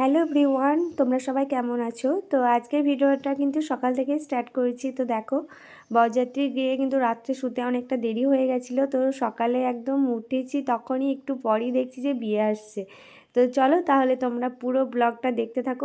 Hello everyone, তোমরা সবাই কেমন আছো? তো আজকের ভিডিওটা কিন্তু সকাল থেকে স্টার্ট করেছি। তো দেখো, বরযাত্রী গিয়ে কিন্তু রাত্রে শুতে অনেকটা দেরি হয়ে গেছিল। তো সকালে একদম উঠেছি, তখনই একটু পরই দেখছি যে বিয়ে আসছে। তো চলো তাহলে তোমরা পুরো ব্লগটা দেখতে থাকো।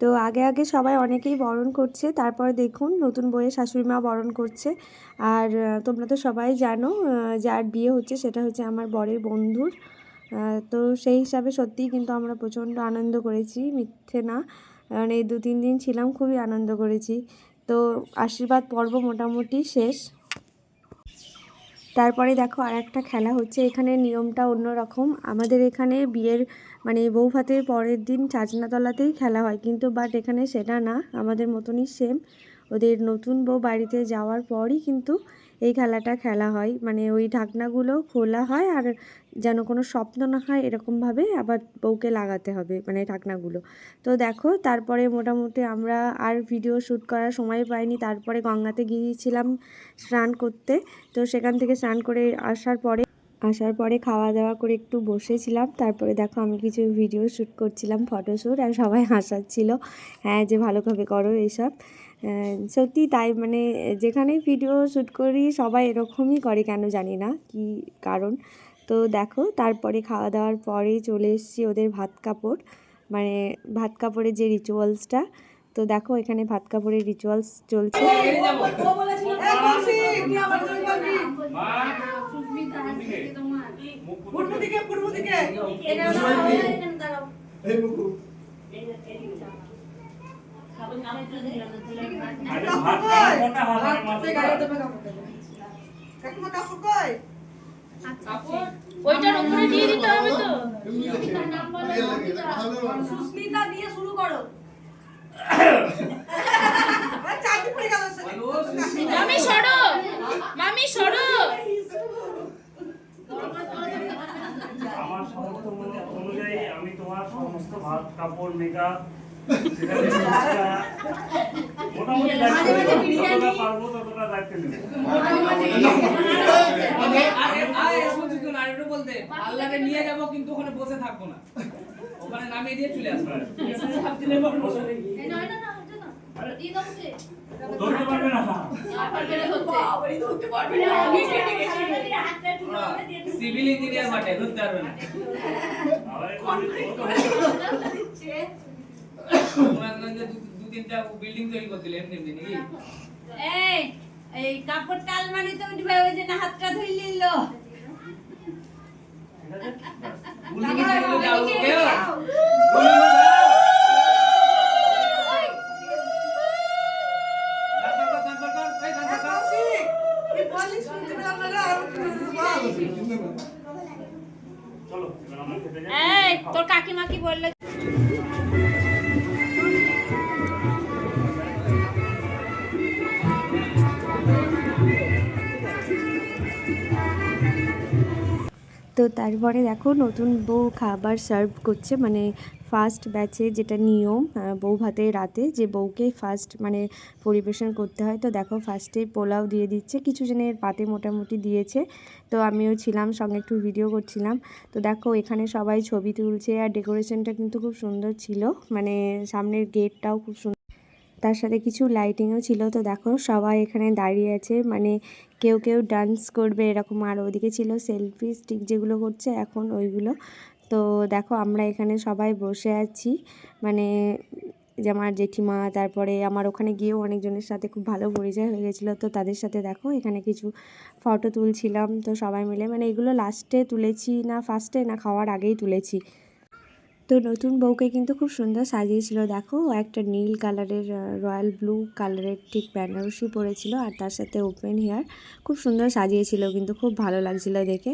তো তো আগে আগে সবাই অনেকেই বরণ করছে। তারপর দেখুন, নতুন বইয়ের শাশুড়ি মা বরণ করছে। আর তোমরা তো সবাই জানো যার বিয়ে হচ্ছে সেটা হচ্ছে আমার বরের বন্ধুর তো সেই হিসাবে সত্যিই কিন্তু আমরা প্রচণ্ড আনন্দ করেছি, মিথ্যে না। কারণ এই দু তিন দিন ছিলাম, খুবই আনন্দ করেছি। তো আশীর্বাদ পর্ব মোটামুটি শেষ। তারপরে দেখো আর একটা খেলা হচ্ছে, এখানে নিয়মটা অন্যরকম। আমাদের এখানে বিয়ের মানে বউ ভাতের পরের দিন চাচনাতলাতেই খেলা হয়, কিন্তু বাট এখানে সেটা না, আমাদের মতনই সেম ওদের নতুন বউ বাড়িতে যাওয়ার পরই কিন্তু এই খেলাটা খেলা হয়। মানে ওই ঢাকনাগুলো খোলা হয় আর যেন কোনো স্বপ্ন না হয় এরকমভাবে আবার বউকে লাগাতে হবে মানে ঢাকনাগুলো। তো দেখো, তারপরে মোটামুটি আমরা আর ভিডিও শ্যুট করার সময় পাইনি। তারপরে গঙ্গাতে গিয়েছিলাম স্নান করতে। তো সেখান থেকে স্নান করে আসার পরে আসার পরে খাওয়া দাওয়া করে একটু বসেছিলাম। তারপরে দেখো আমি কিছু ভিডিও শ্যুট করছিলাম ফটোশ্যুট আর সবাই হাসাচ্ছিল। হ্যাঁ যে ভালোভাবে করো এইসব। সত্যি তাই মানে যেখানেই ভিডিও শ্যুট করি সবাই এরকমই করে কেন জানি না কি কারণ। তো দেখো তারপরে খাওয়া দাওয়ার পরে চলে এসেছি ওদের ভাত কাপড় মানে ভাত কাপড়ের যে রিচুয়ালসটা তো দেখো এখানে ভাত কাপড়ের রিচুয়ালস চলছে। ওইটার উপরে দিয়ে দিতে হবে তো। সুস্মিতা দিয়ে শুরু করো। চাকরি পড়ে গেল মামি সরো। মামি সরো। আমার সমস্ত মনে- অনুযায়ী আমি তোমার সমস্ত ভাত কাপড় মেকআপ আল্লাহকে নিয়ে যাব কিন্তু ওখানে বসে থাকব না ওখানে নামিয়ে দিয়ে চলে আসব ধরতে পারবে না। সিভিল ইঞ্জিনিয়ার মাঠে ধরতে পারবে না দু তিনটা বিল্ডিং তৈরি করছিল এমনি এমনি নাকি এই এই কাপড় টালমানিতে উঠবে ওই যে না হাতটা ধুই নিল। গুলি কি ছিল যাও তো তারপরে দেখো নতুন বউ খাবার সার্ভ করছে মানে ফার্স্ট ব্যাচে যেটা নিয়ম বউ ভাতের রাতে যে বউকে ফার্স্ট মানে পরিবেশন করতে হয়। তো দেখো ফার্স্টে পোলাও দিয়ে দিচ্ছে, কিছু জনের পাতে মোটামুটি দিয়েছে। তো আমিও ছিলাম, সঙ্গে একটু ভিডিও করছিলাম। তো দেখো এখানে সবাই ছবি তুলছে আর ডেকোরেশনটা কিন্তু খুব সুন্দর ছিল মানে সামনের গেটটাও খুব সুন্দর তার সাথে কিছু লাইটিংও ছিল। তো দেখো, সবাই এখানে দাঁড়িয়ে আছে। মানে কেউ কেউ ডান্স করবে এরকম। আর ওদিকে ছিল সেলফি স্টিক যেগুলো করছে এখন ওইগুলো। তো দেখো, আমরা এখানে সবাই বসে আছি। মানে যে আমার জেঠিমা, তারপরে আমার ওখানে গিয়েও অনেকজনের সাথে খুব ভালো পরিচয় হয়ে গেছিল। তো তাদের সাথে দেখো, এখানে কিছু ফটো তুলছিলাম। তো সবাই মিলে মানে এগুলো লাস্টে তুলেছি না ফার্স্টে না খাওয়ার আগেই তুলেছি। তো নতুন বউকে কিন্তু খুব সুন্দর সাজিয়েছিল। দেখো, একটা নীল কালারের রয়্যাল ব্লু কালারের ঠিক বেনারসি পরেছিল আর তার সাথে ওপেন হেয়ার খুব সুন্দর সাজিয়েছিল, কিন্তু খুব ভালো লাগছিল দেখে।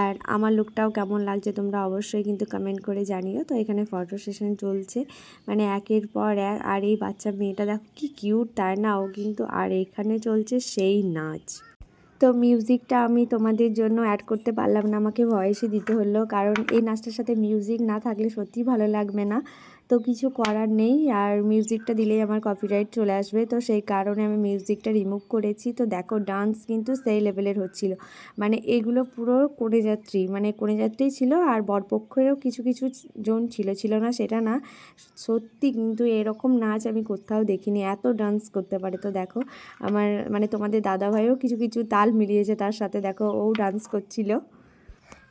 আর আমার লুকটাও কেমন লাগছে তোমরা অবশ্যই কিন্তু কমেন্ট করে জানিও। তো এখানে ফটো সেশন চলছে মানে একের পর এক, আর এই বাচ্চা মেয়েটা দেখো কি কিউট তাই না? ও কিন্তু, আর এখানে চলছে সেই নাচ। তো মিউজিকটা আমি তোমাদের জন্য অ্যাড করতে পারলাম না, আমাকে ভয়েসই দিতে হলো। কারণ এই নাচটার সাথে মিউজিক না থাকলে সত্যিই ভালো লাগবে না। তো কিছু করার নেই আর মিউজিকটা দিলেই আমার কপিরাইট চলে আসবে। তো সেই কারণে আমি মিউজিকটা রিমুভ করেছি। তো দেখো ডান্স কিন্তু সেই লেভেলের হচ্ছিল। মানে এগুলো পুরো কোণে যাত্রী মানে কোণে যাত্রী ছিল আর বরপক্ষেরও কিছু কিছু জন ছিল। ছিল না সেটা না। সত্যি কিন্তু এরকম নাচ আমি কোথাও দেখিনি। এত ডান্স করতে পারে। তো দেখো আমার মানে তোমাদের দাদাভাইও কিছু কিছু তাল মিলিয়েছে। তার সাথে দেখো ও ডান্স করছিল।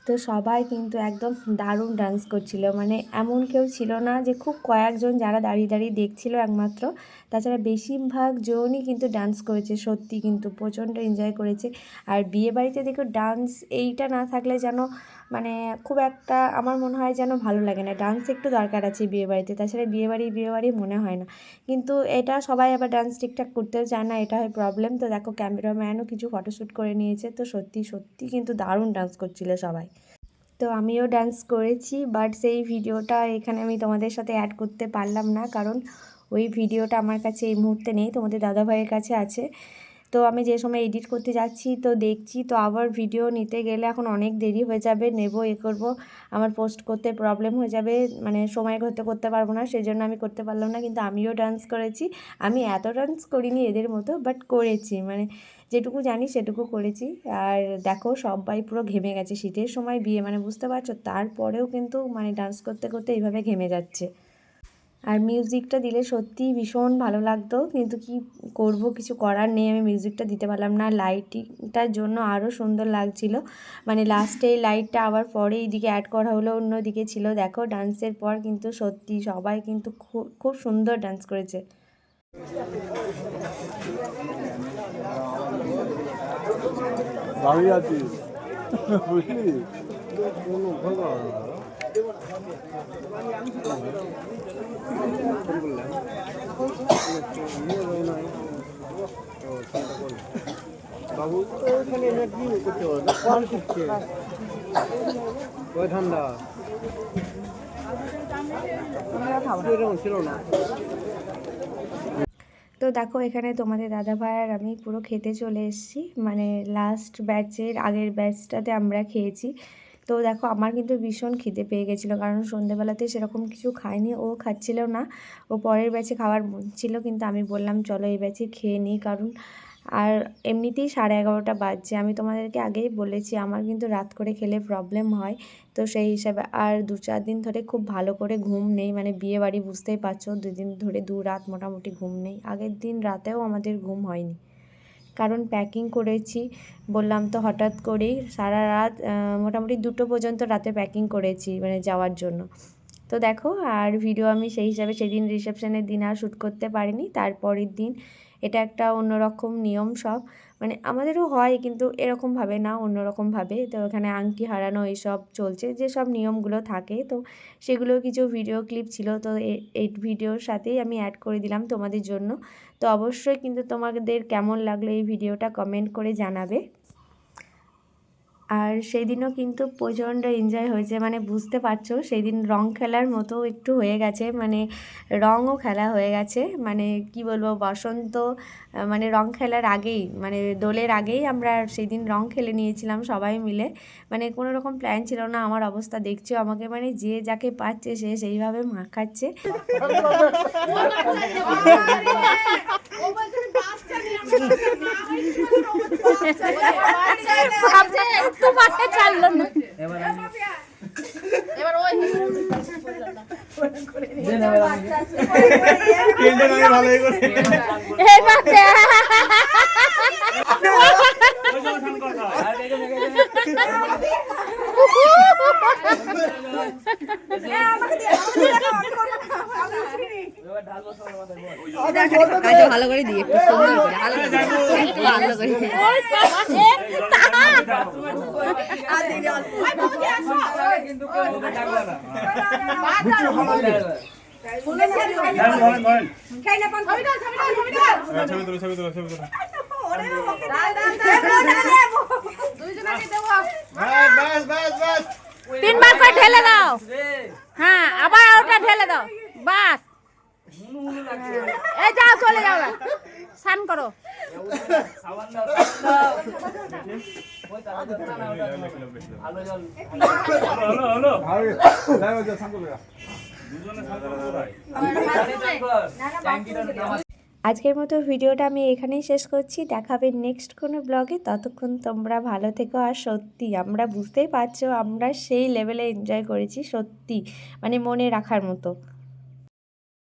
তো সবাই কিন্তু একদম দারুণ ডান্স করছিল। মানে এমন কেউ ছিল না যে খুব কয়েকজন যারা দাঁড়িয়ে দাঁড়িয়ে দেখছিল একমাত্র। তাছাড়া বেশিরভাগ জনই কিন্তু ডান্স করেছে, সত্যি কিন্তু প্রচণ্ড এনজয় করেছে। আর বিয়ে বাড়িতে দেখো ডান্স এইটা না থাকলে যেন মানে খুব একটা আমার মনে হয় যেন ভালো লাগে না। ডান্স একটু দরকার আছে বিয়ে বাড়িতে, তাছাড়া বিয়ে বাড়ি বিয়ে বাড়ি মনে হয় না। কিন্তু এটা সবাই আবার ডান্স ঠিকঠাক করতেও চায় না, এটা হয় প্রবলেম তো দেখো ক্যামেরাম্যানও কিছু ফটোশ্যুট করে নিয়েছে, তো সত্যি সত্যি কিন্তু দারুণ ডান্স করছিল সবাই। তো আমিও ডান্স করেছি বাট সেই ভিডিওটা এখানে আমি তোমাদের সাথে অ্যাড করতে পারলাম না, কারণ ওই ভিডিওটা আমার কাছে এই মুহূর্তে নেই, তোমাদের দাদাভাইয়ের কাছে আছে। তো আমি যে সময় এডিট করতে যাচ্ছি, তো দেখছি, তো আবার ভিডিও নিতে গেলে এখন অনেক দেরি হয়ে যাবে, নেব, এ করব। আমার পোস্ট করতে প্রবলেম হয়ে যাবে মানে সময় করতে করতে পারব না সেই জন্য আমি করতে পারলাম না, কিন্তু আমিও ডান্স করেছি। আমি এত ডান্স করিনি এদের মতো বাট করেছি মানে যেটুকু জানি সেটুকু করেছি। আর দেখো, সবাই পুরো ঘেমে গেছে, শীতের সময় বিয়ে মানে বুঝতে পারছ? তারপরেও কিন্তু মানে ডান্স করতে করতে এইভাবে ঘেমে যাচ্ছে। আর মিউজিকটা দিলে সত্যিই ভীষণ ভালো লাগতো। কিন্তু কি করব, কিছু করার নেই। আমি মিউজিকটা দিতে পারলাম না। লাইটিংটার জন্য আরও সুন্দর লাগছিল। মানে লাস্টে এই লাইটটা আবার পরে এইদিকে অ্যাড করা হলো, অন্যদিকে ছিল। দেখো ডান্সের পর কিন্তু সত্যি সবাই কিন্তু খুব খুব সুন্দর ডান্স করেছে। দাঁড়িয়ে আছিস? বুঝলি? বাবু ওইখানে না করতে পারবে কল করছে ওই ঠান্ডা ছিল না তো দেখো, এখানে তোমাদের দাদা ভাই আর আমি পুরো খেতে চলে এসেছি। মানে লাস্ট ব্যাচের আগের ব্যাচটাতে আমরা খেয়েছি। তো দেখো আমার কিন্তু ভীষণ খিদে পেয়ে গেছিল, কারণ সন্ধেবেলাতে সেরকম কিছু খায়নি ও খাচ্ছিল না। ও পরের ব্যাচে মন ছিল, কিন্তু আমি বললাম, চলো এই ব্যাচে খেয়ে নিই। কারণ আর এমনিতেই সাড়ে এগারোটা বাজছে। আমি তোমাদেরকে আগেই বলেছি, আমার কিন্তু রাত করে খেলে প্রবলেম হয়। তো সেই হিসাবে আর দু চার দিন ধরে খুব ভালো করে ঘুম নেই মানে বিয়ে বাড়ি বুঝতেই পারছ, দুদিন ধরে দু রাত মোটামুটি ঘুম নেই। আগের দিন রাতেও আমাদের ঘুম হয়নি। কারণ প্যাকিং করেছি। বললাম তো হঠাৎ করেই সারা রাত মোটামুটি দুটো পর্যন্ত রাতে প্যাকিং করেছি মানে যাওয়ার জন্য। তো দেখো, আর ভিডিও আমি সেই হিসাবে সেদিন রিসেপশনের দিন আর শ্যুট করতে পারিনি। তারপরের দিন এটা একটা অন্যরকম নিয়ম সব। মানে আমাদেরও হয় কিন্তু এরকমভাবে না, অন্যরকমভাবে। তো ওখানে আংটি হারানো এইসব চলছে যে সব নিয়মগুলো থাকে। তো সেগুলো কিছু ভিডিও ক্লিপ ছিল, তো এই ভিডিওর সাথেই আমি অ্যাড করে দিলাম তোমাদের জন্য। তো অবশ্যই কিন্তু তোমাদের কেমন লাগল এই ভিডিওটা কমেন্ট করে জানাবে। আর সেই দিনও কিন্তু প্রচণ্ড এনজয় হয়েছে। মানে বুঝতে পারছ সেই দিন রং খেলার মতো একটু হয়ে গেছে। মানে রঙও খেলা হয়ে গেছে। মানে কি বলব বসন্ত মানে রং খেলার আগেই মানে দোলের আগেই আমরা সেই দিন রং খেলে নিয়েছিলাম সবাই মিলে। মানে কোনো রকম প্ল্যান ছিল না আমার অবস্থা দেখছ আমাকে। মানে যে যাকে পাচ্ছে সে সেইভাবে মাখাচ্ছে। একটু মাঠে চাললো না এবার ওই এবার দেখ। ওই যে ওখান কথা। ভালো করে দিয়ে একটু সুন্দর করে ভালো করে একটু ভালো করে ওই পাশে কিন্তু কেউ ওকে ডাকবে না ধরেন, ধরেন, ধরেন। তিনবার করে ঢেলে দাও। হ্যাঁ আবার ওটা ঢেলে দাও। বাস। এই যাও চলে যাও। স্নান করো। আজকের মতো ভিডিওটা আমি এখানেই শেষ করছি। দেখাবে নেক্সট কোনো ব্লগে ততক্ষণ তোমরা ভালো থেকো আর সত্যি, আমরা বুঝতেই পারছ, আমরা সেই লেভেলে এনজয় করেছি সত্যি মানে মনে রাখার মতো।